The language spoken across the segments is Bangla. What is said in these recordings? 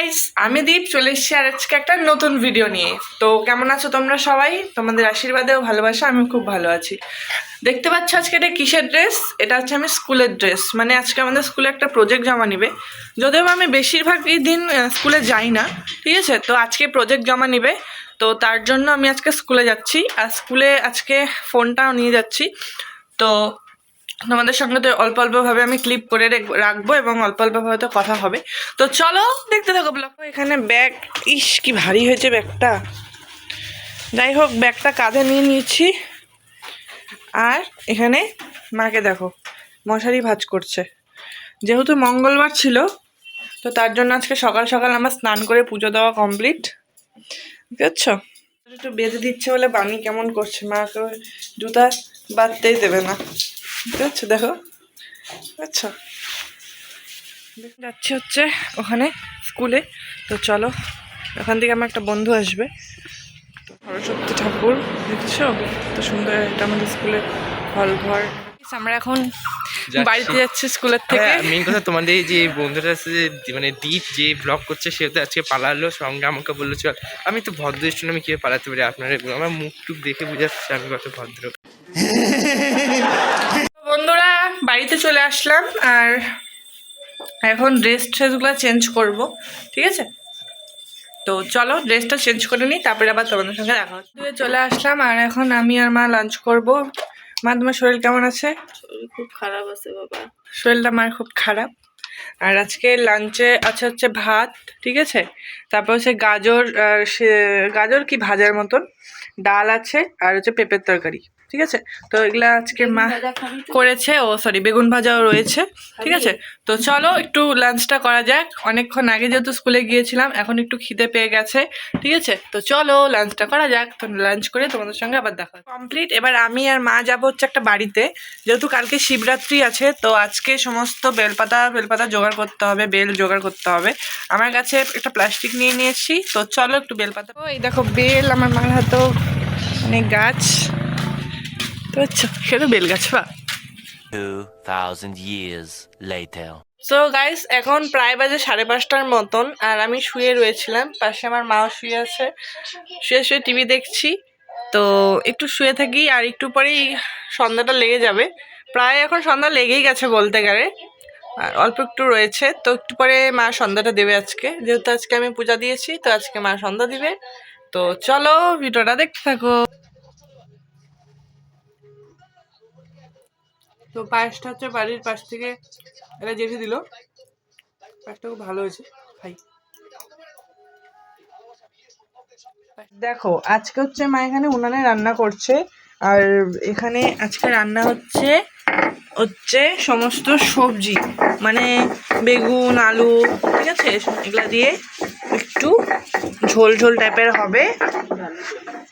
গাইস আমি দীপ, চলে এসেছি আর আজকে একটা নতুন ভিডিও নিয়ে। তো কেমন আছো তোমরা সবাই? তোমাদের আশীর্বাদে ও ভালোবাসা আমি খুব ভালো আছি। দেখতে পাচ্ছ আজকে এটা কিসের ড্রেস এটা হচ্ছে আমি স্কুলের ড্রেস মানে আজকে আমাদের স্কুলে একটা প্রজেক্ট জমা নিবে। যদিও আমি বেশিরভাগই দিন স্কুলে যাই না, ঠিক আছে? তো আজকে প্রজেক্ট জমা নিবে। তো তার জন্য আমি আজকে স্কুলে যাচ্ছি। আর স্কুলে আজকে ফোনটাও নিয়ে যাচ্ছি। তো তোমাদের সঙ্গে তো অল্প অল্পভাবে আমি ক্লিপ করে রেখ- রাখব এবং অল্প অল্পভাবে তো কথা হবে। তো চলো দেখতে থাকো ব্লগ এখানে ব্যাগ ইস, কি ভারী হয়েছে ব্যাগটা যাই হোক ব্যাগটা কাঁধে নিয়ে নিয়েছি। আর এখানে মাকে দেখো, মশারি ভাজ করছে। যেহেতু মঙ্গলবার ছিল, তো তার জন্য আজকে সকাল সকাল আমার স্নান করে পুজো দেওয়া কমপ্লিট বুঝছ? একটু বেঁধে দিচ্ছে বলে বানি কেমন করছে মাকে জুতা বাঁধতেই দেবে না। বুঝছ দেখো। আচ্ছা যাচ্ছি হচ্ছে ওখানে স্কুলে। তো চলো ওখান থেকে আমার একটা বন্ধু আসবে। তো সরস্বতী ঠাকুর দেখছ? তো সুন্দর এটা আমাদের স্কুলে হল ঘর আমরা এখন বাড়িতে যাচ্ছি স্কুলের থেকে। হ্যাঁ মেন কথা তোমাদের এই যে বন্ধুটা আছে যে মানে দীপ যে ব্লগ করছে সে তো আজকে পালালো সঙ্গে আমাকে বলল চল আমি তো ভদ্র স্টুডেন্ট আমি কীভাবে পালাতে পারি? আপনারা আমার মুখ টুক দেখে বুঝাচ্ছে আমি কত ভদ্র। বাড়িতে চলে আসলাম আর এখন ড্রেস ট্রেসগুলো চেঞ্জ করব ঠিক আছে? তো চলো ড্রেসটা চেঞ্জ করে নিই তারপরে আবার তোমাদের সঙ্গে দেখা হচ্ছে। চলে আসলাম আর এখন আমি আর মা লাঞ্চ করব। মা তোমার শরীর কেমন আছে? খুব খারাপ আছে বাবা। শরীরটা মার খুব খারাপ। আর আজকে লাঞ্চে আছে হচ্ছে ভাত ঠিক আছে? তারপর হচ্ছে গাজর আর সে- গাজর কি ভাজার মতন ডাল আছে আর হচ্ছে পেঁপের তরকারি। ঠিক আছে? তো এগুলা আজকে মা? করেছে ও সরি বেগুন ভাজাও রয়েছে ঠিক আছে? তো চলো একটু লাঞ্চটা করা যাক। অনেকক্ষণ আগে যেহেতু স্কুলে গিয়েছিলাম এখন একটু খিদে পেয়ে গেছে ঠিক আছে? তো চলো লাঞ্চটা করা যাক। তো লাঞ্চ করে তোমাদের সঙ্গে আবার দেখা কমপ্লিট এবার আমি আর মা যাব হচ্ছে একটা বাড়িতে। যেহেতু কালকে শিবরাত্রি আছে তো আজকে সমস্ত বেলপাতা বেলপাতা জোগাড় করতে হবে বেল জোগাড় করতে হবে। আমার কাছে একটা প্লাস্টিক নিয়ে নিয়েছি। তো চলো একটু বেলপাতা ওই দেখো বেল আমার মার হাতেও অনেক গাছ। তো আচ্ছা সেটা বেল গাছ বা। 2,000 years later. সো গাইস এখন প্রায় বাজে সাড়ে পাঁচটার মতন আর আমি শুয়ে রয়েছিলাম। পাশে আমার মাও শুয়ে আছে। শুয়ে শুয়ে টিভি দেখছি। তো একটু শুয়ে থাকি আর একটু পরেই সন্ধ্যাটা লেগে যাবে। প্রায় এখন সন্ধ্যা লেগেই গেছে বলতে গেলে। আর অল্প একটু রয়েছে। তো একটু পরে মা সন্ধ্যাটা দেবে আজকে। যেহেতু আজকে আমি পূজা দিয়েছি তো আজকে মা সন্ধ্যা দিবে। তো চলো ভিডিওটা দেখতে থাকো। তো পায়েসটা হচ্ছে বাড়ির পাশ থেকে এটা জেঠে দিল। পায়েসটা খুব ভালো হয়েছে, খাই। দেখো, আজকে হচ্ছে মা এখানে উনানে রান্না করছে, আর এখানে আজকে রান্না হচ্ছে হচ্ছে সমস্ত সবজি মানে বেগুন, আলু, ঠিক আছে? এগুলা দিয়ে একটু ঝোল ঝোল টাইপের হবে।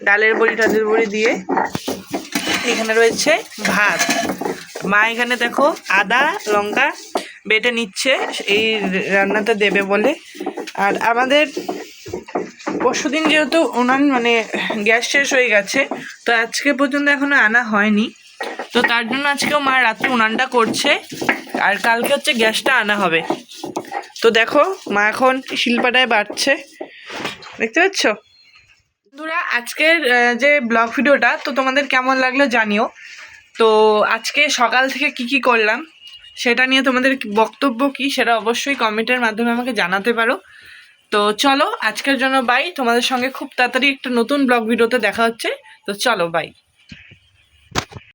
ডালের বড়ি টালের বড়ি দিয়ে এখানে রয়েছে ভাত। মা এখানে দেখো আদা, লঙ্কা বেটে নিচ্ছে, এই রান্নাটা দেবে বলে। আর আমাদের পরশুদিন যেহেতু উনান মানে গ্যাস শেষ হয়ে গেছে, তো আজকে পর্যন্ত এখনও আনা হয়নি। তো তার জন্য আজকেও মা রাত্রে উনানটা করছে, আর কালকে হচ্ছে গ্যাসটা আনা হবে। তো দেখো, মা এখন শিল্পাটায় বাড়ছে। দেখতে পাচ্ছ? বন্ধুরা, আজকের যে ব্লগ ভিডিওটা, তো তোমাদের কেমন লাগল জানিও। তো আজকে সকাল থেকে কি কি করলাম, সেটা নিয়ে তোমাদের বক্তব্য কি সেটা অবশ্যই কমেন্টের মাধ্যমে আমাকে জানাতে পারো। তো চলো, আজকের জন্য বাই তোমাদের সঙ্গে খুব তাড়াতাড়ি একটা নতুন ব্লগ ভিডিওতে দেখা হচ্ছে। তো চলো বাই